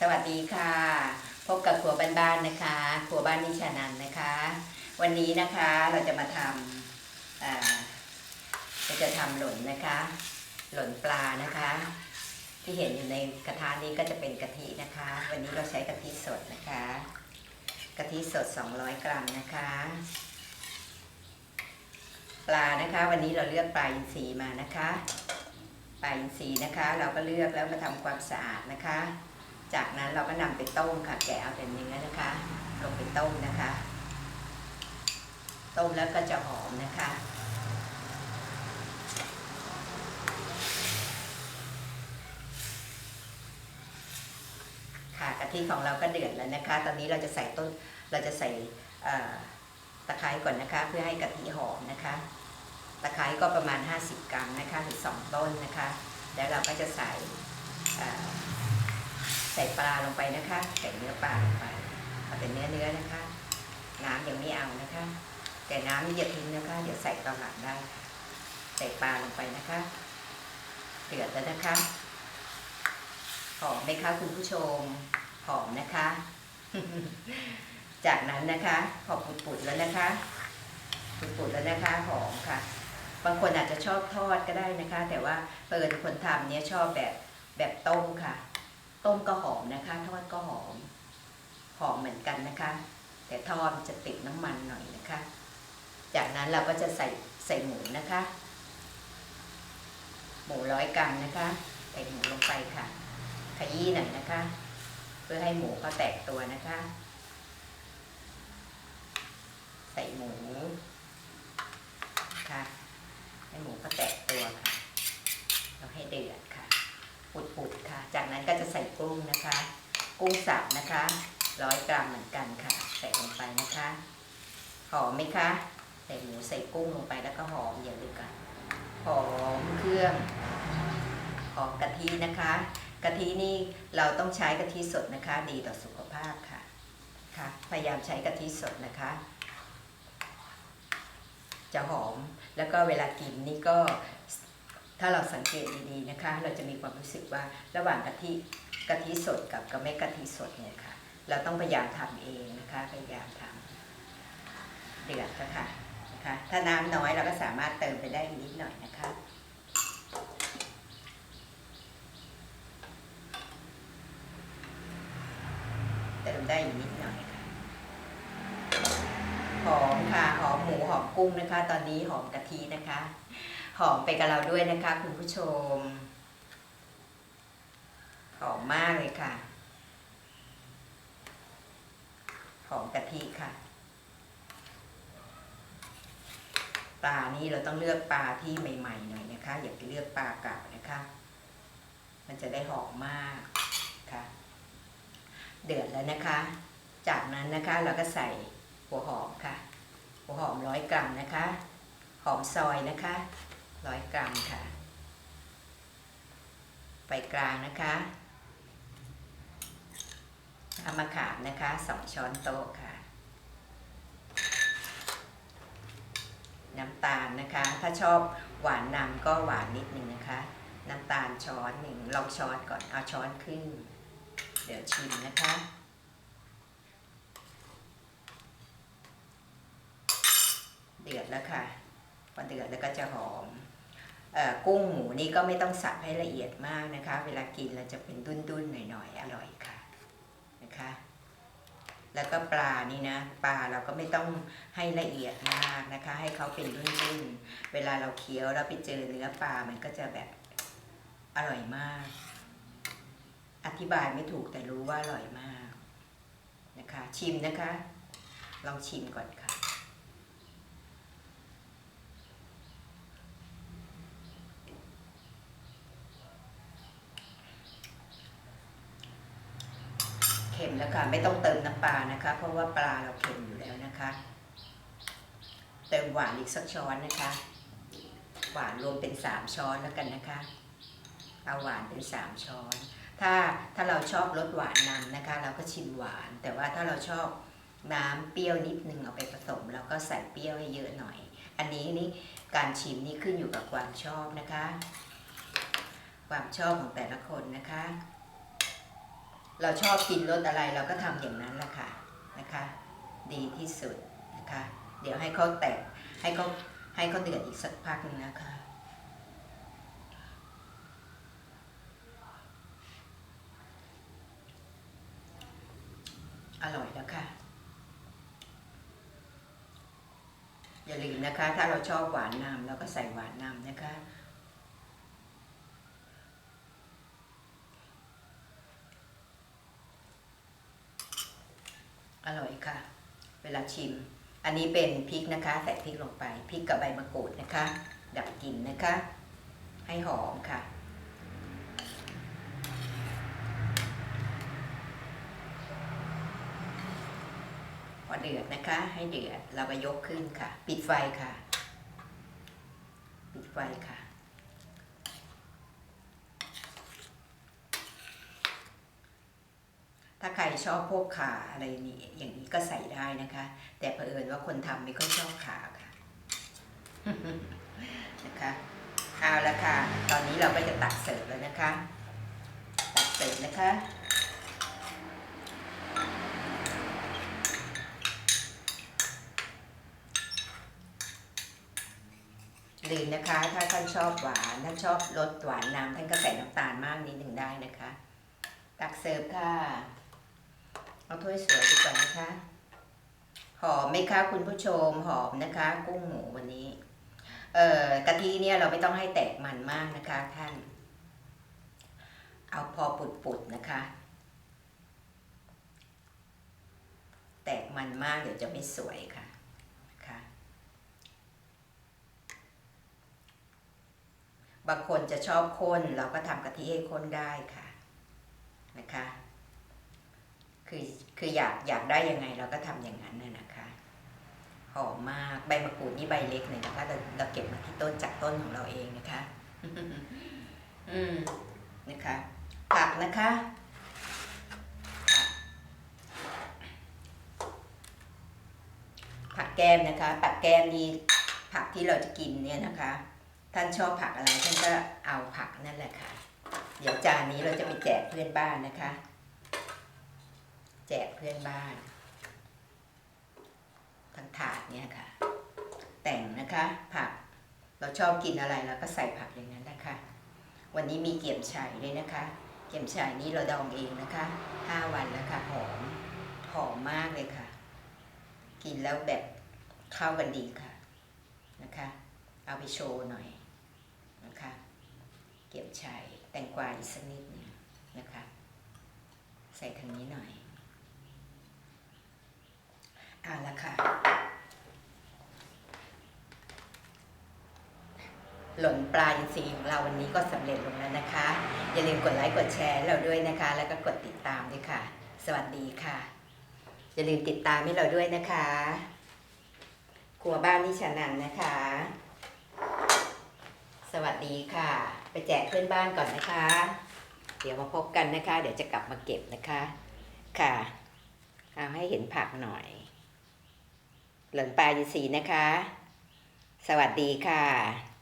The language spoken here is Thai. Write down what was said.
สวัสดีค่ะ พบกับครัวบ้านๆนะคะครัวบ้านนิชานันนะคะ วันนี้นะคะเราจะมาทำเราจะทำหล่นนะคะ หล่นปลานะคะ ที่เห็นอยู่ในกระทะนี้ก็จะเป็นกะทินะคะ วันนี้เราใช้กะทิสดนะคะกะทิสด 200 กรัมนะคะ ปลานะคะ วันนี้เราเลือกปลาอินทรีมานะคะ ปลาอินทรีนะคะ เราก็เลือกแล้วมาทำความสะอาดนะคะ จากนั้นเราก็นำไปต้มค่ะแกะเอาแต่เนื้อนะคะ ลงไปต้มนะคะ ต้มแล้วก็จะหอมนะคะค่ะกะทิของเราก็เดือดแล้วนะคะ ตอนนี้เราจะใส่ต้นเราจะใส่ตะไคร้ก่อนนะคะ เพื่อให้กะทิหอมนะคะ ตะไคร้ก็ประมาณ 50 กรัมนะคะหรือ2ต้นนะคะ แล้วเราก็จะใส่ ใส่ปลาลงไปนะคะ ใส่เนื้อปลาลงไปเอาแต่เนื้อเนื้อนะคะ น้ำยังไม่เอานะคะ แต่น้ำนี่อย่าทิ้งนะคะ เดี๋ยวใส่ตอนหลังได้ ใส่ปลาลงไปนะคะเดือดแล้วนะคะหอมไหมคะคุณผู้ชมหอมนะคะ จากนั้นนะคะพอมปุดๆแล้วนะคะปุดๆแล้วนะคะหอมค่ะ บางคนอาจจะชอบทอดก็ได้นะคะ แต่ว่าเปิดคนทำเนี่ยชอบแบบแบบต้มค่ะ ต้มก็หอมนะคะ ทอดก็หอม หอมเหมือนกันนะคะ แต่ทอดจะติดน้ำมันหน่อยนะคะ จากนั้นเราก็จะใส่ใส่หมูนะคะ หมูร้อยกรัมนะคะ ใส่หมูลงไปค่ะ ขยี้หน่อยนะคะ เพื่อให้หมูเขาแตกตัวนะคะ ใส่หมูค่ะ ให้หมูเขาแตกตัวค่ะเราให้เดือดค่ะปุดๆค่ะ จากนั้นก็จะใส่กุ้งนะคะ กุ้งสับนะคะร้อยกรัมเหมือนกันค่ะ ใส่ลงไปนะคะ หอมไหมคะ ใส่หมูใส่กุ้งลงไปแล้วก็หอมอย่าลืมกันหอมเครื่องหอมกะทินะคะ กะทินี่เราต้องใช้กะทิสดนะคะ ดีต่อสุขภาพค่ะค่ะ พยายามใช้กะทิสดนะคะ จะหอมแล้วก็เวลากินนี่ก็ ถ้าเราสังเกตดีๆนะคะ เราจะมีความรู้สึกว่าระหว่างกะทิกะทิสดกับกับไม่กะทิสดเนี่ยค่ะ เราต้องพยายามทำเองนะคะพยายามทำเดือดแล้วค่ะนะคะ ถ้าน้ำน้อยเราก็สามารถเติมไปได้นิดหน่อยนะคะเติมได้อีกนิดหน่อยค่ะหอมค่ะหอมหมูหอมกุ้งนะคะ ตอนนี้หอมกะทินะคะ หอมไปกับเราด้วยนะคะคุณผู้ชม หอมมากเลยค่ะ หอมกะทิค่ะ ปลานี้เราต้องเลือกปลาที่ใหม่ๆหน่อยนะคะ อย่าไปเลือกปลาเก่านะคะ มันจะได้หอมมากค่ะ เดือดแล้วนะคะ จากนั้นนะคะเราก็ใส่หัวหอมค่ะ หัวหอมร้อยกรัมนะคะ หอมซอยนะคะ ร้อยกรัมค่ะ ไฟกลางนะคะน้ำมะขามนะคะสองช้อนโต๊ะค่ะ น้ำตาลนะคะ ถ้าชอบหวานนำก็หวานนิดหนึ่งนะคะ น้ำตาลช้อนหนึ่งลองช้อนก่อนเอาช้อนครึ่งเดี๋ยวชิมนะคะเดือดแล้วค่ะ พอเดือดแล้วก็จะหอม กุ้งหมูนี่ก็ไม่ต้องสับให้ละเอียดมากนะคะ เวลากินเราจะเป็นดุ้นๆหน่อยๆอร่อยค่ะนะคะ แล้วก็ปลานี่นะปลาเราก็ไม่ต้องให้ละเอียดมากนะคะ ให้เขาเป็นดุ้นๆเวลาเราเคี้ยวแล้วไปเจอเนื้อปลามันก็จะแบบอร่อยมาก อธิบายไม่ถูกแต่รู้ว่าอร่อยมากนะคะ ชิมนะคะ ลองชิมก่อนค่ะ เค่ะไม่ต้องเติมน้ำปลานะคะ เพราะว่าปลาเราเค็มอยู่แล้วนะคะ เติมหวานอีกสักช้อนนะคะ หวานรวมเป็นสามช้อนแล้วกันนะคะเอาหวานเป็นสามช้อน ถ้าถ้าเราชอบรสหวานนำนะคะ เราก็ชิมหวาน แต่ว่าถ้าเราชอบน้ำเปรี้ยวนิดนึงเอาไปผสมเราก็ใส่เปรี้ยวให้เยอะหน่อย อันนี้นี่การชิมนี่ขึ้นอยู่กับความชอบนะคะ ความชอบของแต่ละคนนะคะ เราชอบกินรสอะไรเราก็ทำอย่างนั้นแหละค่ะนะคะ ดีที่สุดนะคะ เดี๋ยวให้เขาแตกให้เขาให้เขาเดือดอีกสักพักหนึงนะคะอร่อยแล้วค่ะ อย่าลืมนะคะ ถ้าเราชอบหวานน้ำเราก็ใส่หวานน้ำนะคะ อร่อยค่ะ เวลาชิม อันนี้เป็นพริกนะคะ ใส่พริกลงไปพริกกับใบมะกรูดนะคะ ดับกลิ่นนะคะ ให้หอมค่ะ พอเดือดนะคะ ให้เดือดเราก็ยกขึ้นค่ะ ปิดไฟค่ะ ปิดไฟค่ะ ถ้าใครชอบพวกขาอะไรนี่อย่างนี้ก็ใส่ได้นะคะ แต่เผอิญว่าคนทำไม่ค่อยชอบขาค่ะนะคะเอาละค่ะ ตอนนี้เราก็จะตักเสิร์ฟแล้วนะคะ ตักเสิร์ฟนะคะลืมนะคะ ถ้าท่านชอบหวานท่านชอบรสหวานน้ำท่านก็ใส่น้ำตาลมากนิดหนึ่งได้นะคะ ตักเสิร์ฟค่ะ เอาถ้วยสวยดีกว่านะคะ หอมไหมคะคุณผู้ชมหอมนะคะ กุ้งหมูวันนี้ เอ่อกะทิเนี่ยเราไม่ต้องให้แตกมันมากนะคะท่าน เอาพอปุดๆนะคะ แตกมันมากเดี๋ยวจะไม่สวยค่ะค่ะบางคนจะชอบข้นเราก็ทำกะทิให้ข้นได้ค่ะนะคะ คืออยากอยากได้ยังไงเราก็ทำอย่างนั้นน่ะนะคะหอมมากใบมะกรูดนี่ใบเล็กเลยนะคะเราเราเก็บมาที่ต้นจากต้นของเราเองนะคะ อืมนะคะผักนะคะผักผักแก้มนะคะผักแก้มนี่ผักที่เราจะกินเนี่ยนะคะ ท่านชอบผักอะไรท่านก็เอาผักนั่นแหละค่ะ เดี๋ยวจานนี้เราจะไปแจกเพื่อนบ้านนะคะ แจกเพื่อนบ้านทั้งถาดเนี่ยค่ะ แต่งนะคะผักเราชอบกินอะไรเราก็ใส่ผักอย่างนั้นนะคะ วันนี้มีเกี๊ยมฉ่ายด้วยนะคะ เกี๊ยมฉ่ายนี้เราดองเองนะคะห้าวันแล้วค่ะหอมหอมมากเลยค่ะ กินแล้วแบบเข้ากันดีค่ะนะคะ เอาไปโชว์หน่อยนะคะ เกี๊ยมฉ่ายแตงกวาอีกสักนิดนึงนะคะ ใส่ทางนี้หน่อย อาละค่ะ หล่นปลาอินทรีย์ของเราวันนี้ก็สำเร็จลงแล้วนะคะ อย่าลืมกดไลค์กดแชร์เราด้วยนะคะ แล้วก็กดติดตามด้วยค่ะ สวัสดีค่ะ อย่าลืมติดตามให้เราด้วยนะคะครัวบ้านนิชานันนะคะ สวัสดีค่ะ ไปแจกเพื่อนบ้านก่อนนะคะ เดี๋ยวมาพบกันนะคะ เดี๋ยวจะกลับมาเก็บนะคะ ค่ะ เอาให้เห็นผักหน่อย หล่นปลาอยู่สีนะคะ สวัสดีค่ะ